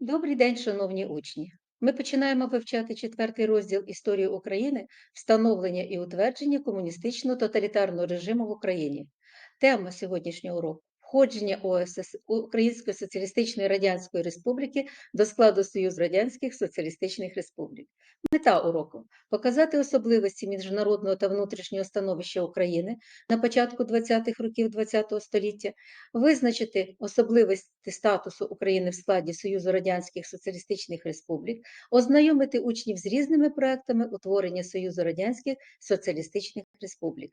Добрий день, шановні учні! Ми починаємо вивчати четвертий розділ історії України, встановлення і утвердження комуністичного тоталітарного режиму в Україні. Тема сьогоднішнього уроку входження ОСС Української Соціалістичної Радянської Республіки до складу Союзу Радянських Соціалістичних Республік. Мета уроку показати особливості міжнародного та внутрішнього становища України на початку 20-х років ХХ століття, визначити особливості статусу України в складі Союзу Радянських Соціалістичних Республік, ознайомити учнів з різними проектами утворення Союзу Радянських Соціалістичних Республік.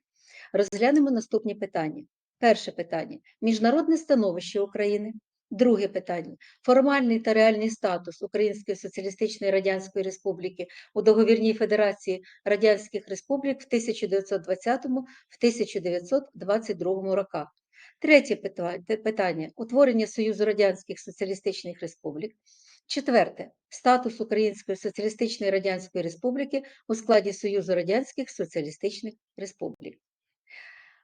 Розглянемо наступні питання. Перше питання міжнародне становище України. Друге питання формальний та реальний статус Української Соціалістичної Радянської Республіки у договірній Федерації Радянських Республік в 1920-1922 роках. Третє питання утворення Союзу Радянських Соціалістичних Республік. Четверте статус Української Соціалістичної Радянської Республіки у складі Союзу Радянських Соціалістичних Республік.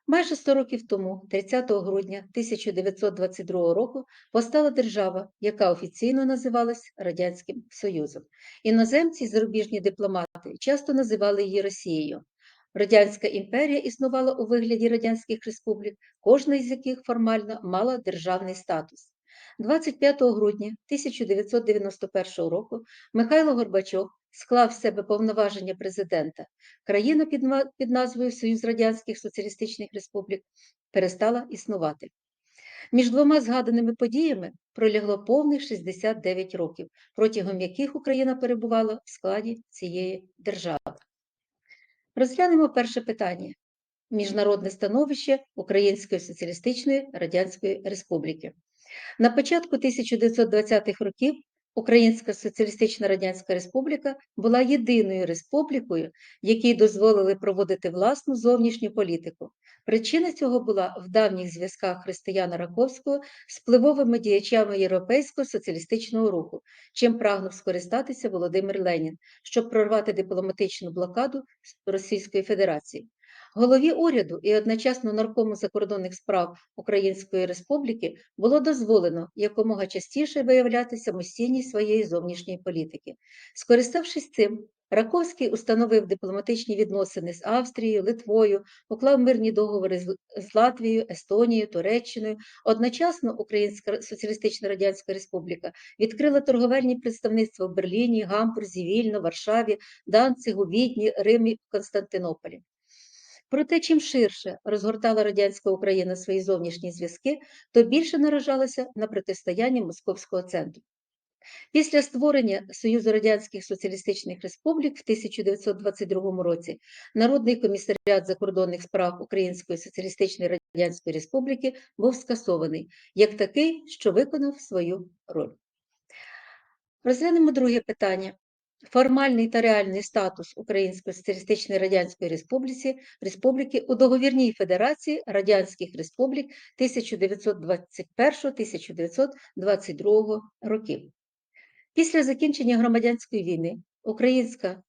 Майже 100 років тому, 30 грудня 1922 року, постала держава, яка офіційно називалась Радянським Союзом. Іноземці зарубіжні дипломати часто називали її Росією. Радянська імперія існувала у вигляді радянських республік, кожна із яких формально мала державний статус. 25 грудня 1991 року Михайло Горбачов склав в себе повноваження президента. Країна під назвою Союз Радянських Соціалістичних Республік перестала існувати. Між двома згаданими подіями пролягло повних 69 років, протягом яких Україна перебувала в складі цієї держави. Розглянемо перше питання: міжнародне становище Української Соціалістичної Радянської Республіки. На початку 1920-х років Українська Соціалістична Радянська Республіка була єдиною республікою, якій дозволили проводити власну зовнішню політику. Причина цього була в давніх зв'язках Християна Раковського з впливовими діячами Європейського соціалістичного руху, чим прагнув скористатися Володимир Ленін, щоб прорвати дипломатичну блокаду Російської Федерації. Голові уряду і одночасно наркому закордонних справ Української Республіки було дозволено якомога частіше виявляти самостійність своєї зовнішньої політики. Скориставшись цим, Раковський установив дипломатичні відносини з Австрією, Литвою, уклав мирні договори з Латвією, Естонією, Туреччиною. Одночасно Українська Соціалістична Радянська Республіка відкрила торговельні представництва в Берліні, Гамбурзі, Вільно, Варшаві, Данцигу, Відні, Римі, Константинополі. Проте, чим ширше розгортала радянська Україна свої зовнішні зв'язки, то більше наражалася на протистояння Московського центру. Після створення Союзу Радянських Соціалістичних Республік в 1922 році Народний комісаріат закордонних справ Української Соціалістичної Радянської Республіки був скасований як такий, що виконав свою роль. Розглянемо друге питання формальний та реальний статус Української Соціалістичної Радянської Республіки, Республіки у договірній Федерації Радянських Республік 1921-1922 років. Після закінчення громадянської війни Українська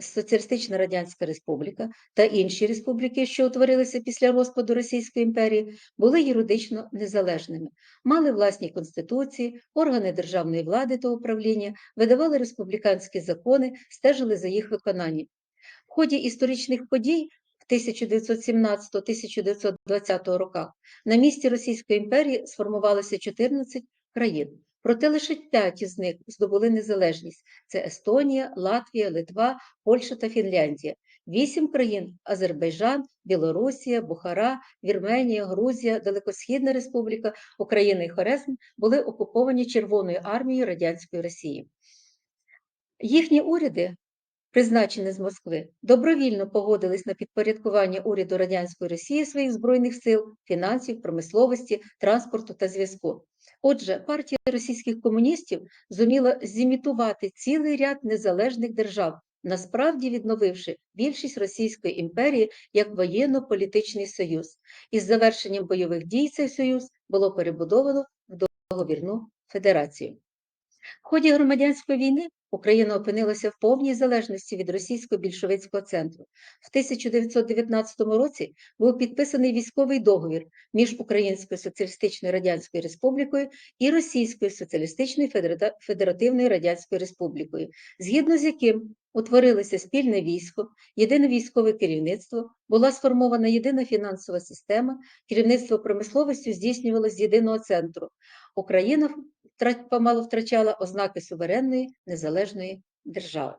Соціалістична Радянська Республіка та інші республіки, що утворилися після розпаду Російської імперії, були юридично незалежними, мали власні конституції, органи державної влади та управління, видавали республіканські закони, стежили за їх виконанням. В ході історичних подій в 1917-1920 роках на місці Російської імперії сформувалося 14 країн. Проте лише п'ять із них здобули незалежність: це Естонія, Латвія, Литва, Польща та Фінляндія. Вісім країн Азербайджан, Білорусія, Бухара, Вірменія, Грузія, Далекосхідна Республіка, Україна і Хорезм були окуповані Червоною армією Радянської Росії. Їхні уряди, призначені з Москви, добровільно погодились на підпорядкування уряду Радянської Росії своїх збройних сил, фінансів, промисловості, транспорту та зв'язку. Отже, партія російських комуністів зуміла зімітувати цілий ряд незалежних держав, насправді відновивши більшість Російської імперії як воєнно-політичний союз. Із завершенням бойових дій цей союз було перебудовано в договірну федерацію. В ході громадянської війни Україна опинилася в повній залежності від російського більшовицького центру. В 1919 році був підписаний військовий договір між Українською Соціалістичною Радянською Республікою і Російською Соціалістичною Федеративною Радянською Республікою, згідно з яким утворилося спільне військо, єдине військове керівництво, була сформована єдина фінансова система, керівництво промисловістю здійснювалося з єдиного центру. Україна помалу втрачала ознаки суверенної незалежної держави.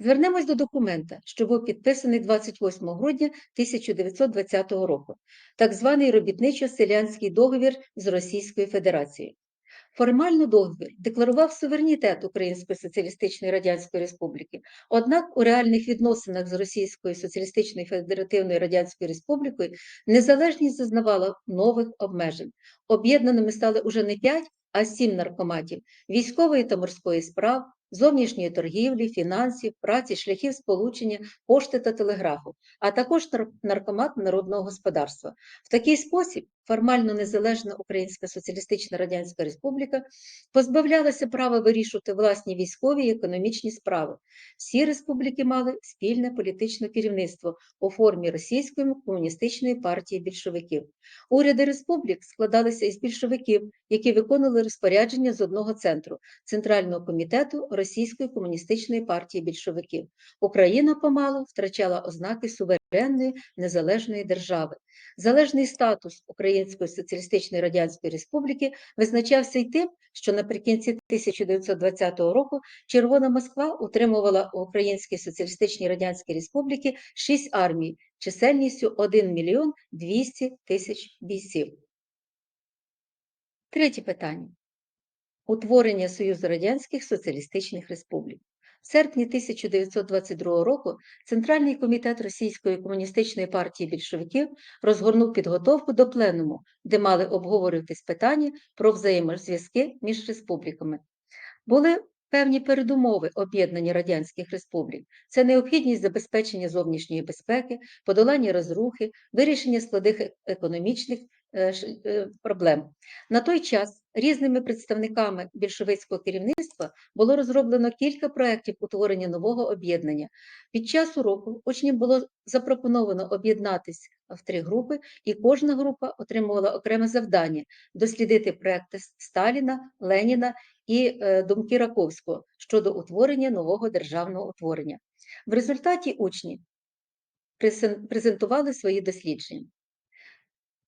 Звернемось до документа, що був підписаний 28 грудня 1920 року, так званий робітничо-селянський договір з Російською Федерацією. Формально договір декларував суверенітет Української Соціалістичної Радянської Республіки, однак у реальних відносинах з Російською Соціалістичною Федеративною Радянською Республікою незалежність зазнавала нових обмежень. Об'єднаними стали уже не п'ять, а сім наркоматів військової та морської справ, зовнішньої торгівлі, фінансів, праці, шляхів сполучення, пошти та телеграфу, а також наркомат народного господарства. В такий спосіб формально незалежна Українська Соціалістична Радянська Республіка позбавлялася права вирішувати власні військові і економічні справи. Всі республіки мали спільне політичне керівництво у формі Російської комуністичної партії більшовиків. Уряди республік складалися із більшовиків, які виконували розпорядження з одного центру Центрального комітету Російської комуністичної партії більшовиків. Україна помалу втрачала ознаки суверенної незалежної держави. Залежний статус Української Соціалістичної Радянської Республіки визначався й тим, що наприкінці 1920 року Червона Москва утримувала у Українській Соціалістичній Радянській Республіці шість армій чисельністю 1 мільйон 200 тисяч бійців. Третє питання. Утворення Союзу Радянських Соціалістичних Республік. В серпні 1922 року Центральний комітет Російської комуністичної партії більшовиків розгорнув підготовку до пленуму, де мали обговорюватись питання про взаємозв'язки між республіками. Були певні передумови об'єднання радянських республік. Це необхідність забезпечення зовнішньої безпеки, подолання розрухи, вирішення складних е- економічних проблем. На той час різними представниками більшовицького керівництва було розроблено кілька проєктів утворення нового об'єднання. Під час уроку учням було запропоновано об'єднатись в три групи, і кожна група отримувала окреме завдання дослідити проекти Сталіна, Леніна і е, думки Раковського щодо утворення нового державного утворення. В результаті учні презентували свої дослідження.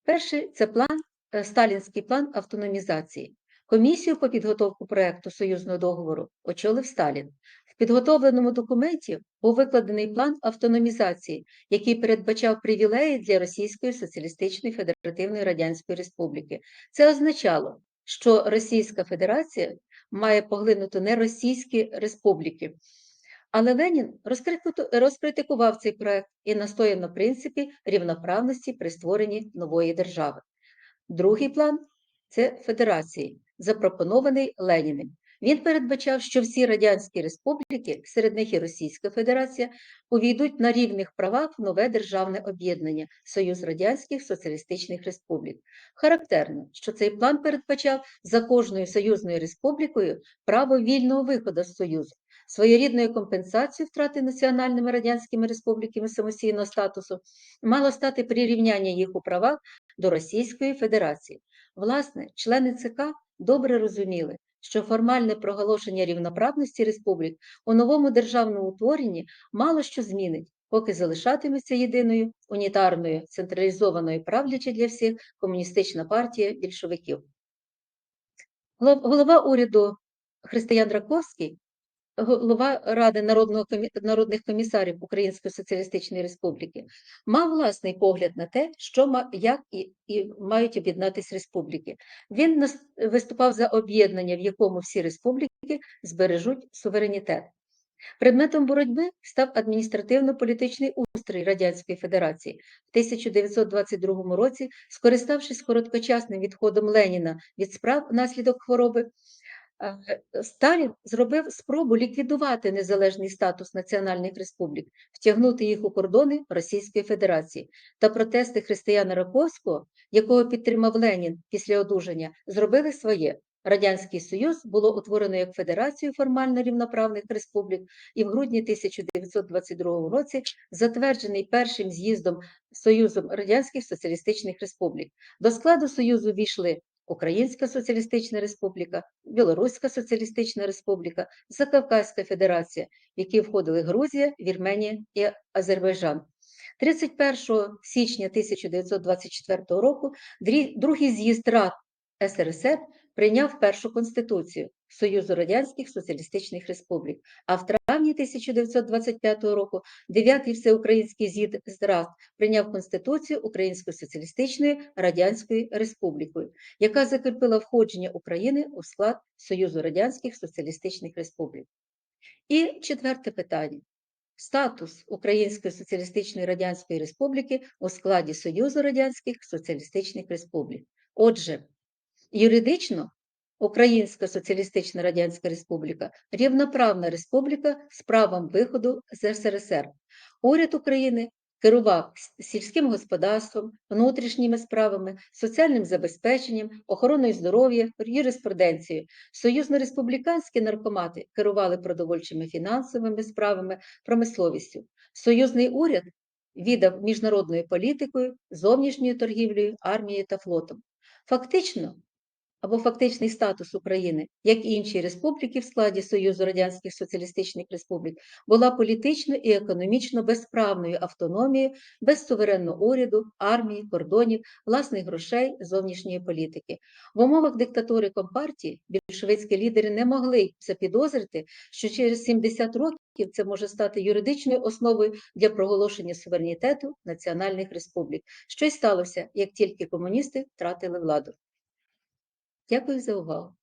Перший це план, е, сталінський план автономізації. Комісію по підготовку проекту союзного договору очолив Сталін. В підготовленому документі був викладений план автономізації, який передбачав привілеї для Російської Соціалістичної Федеративної Радянської Республіки. Це означало, що Російська Федерація має поглинути не російські республіки. Але Ленін розкритику- розкритикував цей проект і настояв на принципі рівноправності при створенні нової держави. Другий план це федерації, запропонований Леніним. Він передбачав, що всі радянські республіки, серед них і Російська Федерація, увійдуть на рівних правах в нове державне об'єднання Союз Радянських Соціалістичних Республік. Характерно, що цей план передбачав за кожною союзною республікою право вільного виходу з Союзу. Своєрідною компенсацією втрати національними радянськими республіками самостійного статусу мало стати прирівняння їх у правах до Російської Федерації. Власне, члени ЦК добре розуміли, що формальне проголошення рівноправності республік у новому державному утворенні мало що змінить, поки залишатиметься єдиною унітарною централізованою правлячою для всіх комуністична партія більшовиків. Голова уряду Християн Раковський голова Ради народного народних комісарів Української Соціалістичної Республіки, мав власний погляд на те, що як і... і мають об'єднатись республіки. Він виступав за об'єднання, в якому всі республіки збережуть суверенітет. Предметом боротьби став адміністративно-політичний устрій Радянської Федерації. В 1922 році, скориставшись короткочасним відходом Леніна від справ внаслідок хвороби, Сталін зробив спробу ліквідувати незалежний статус національних республік, втягнути їх у кордони Російської Федерації. Та протести християна Раковського, якого підтримав Ленін після одужання, зробили своє. Радянський Союз було утворено як Федерацію формально рівноправних республік і в грудні 1922 році затверджений першим з'їздом Союзом Радянських Соціалістичних Республік. До складу Союзу війшли Українська Соціалістична Республіка, Білоруська Соціалістична Республіка, Закавказька Федерація, в які входили Грузія, Вірменія і Азербайджан. 31 січня 1924 року другий з'їзд Рад СРСР прийняв першу конституцію Союзу Радянських Соціалістичних Республік, а в травні 1925 року дев'ятий всеукраїнський з'їзд з Рад прийняв Конституцію Української Соціалістичної Радянської Республіки, яка закріпила входження України у склад Союзу Радянських Соціалістичних Республік. І четверте питання. Статус Української Соціалістичної Радянської Республіки у складі Союзу Радянських Соціалістичних Республік. Отже, юридично Українська Соціалістична Радянська Республіка рівноправна республіка з правом виходу з СРСР. Уряд України керував сільським господарством, внутрішніми справами, соціальним забезпеченням, охороною здоров'я, юриспруденцією. Союзно-республіканські наркомати керували продовольчими фінансовими справами, промисловістю. Союзний уряд віддав міжнародною політикою, зовнішньою торгівлею, армією та флотом. Фактично, або фактичний статус України, як і інші республіки в складі Союзу Радянських Соціалістичних Республік, була політично і економічно безправною автономією, без суверенного уряду, армії, кордонів, власних грошей, зовнішньої політики. В умовах диктатури Компартії більшовицькі лідери не могли запідозрити, що через 70 років це може стати юридичною основою для проголошення суверенітету національних республік, що й сталося, як тільки комуністи втратили владу. Дякую за увагу!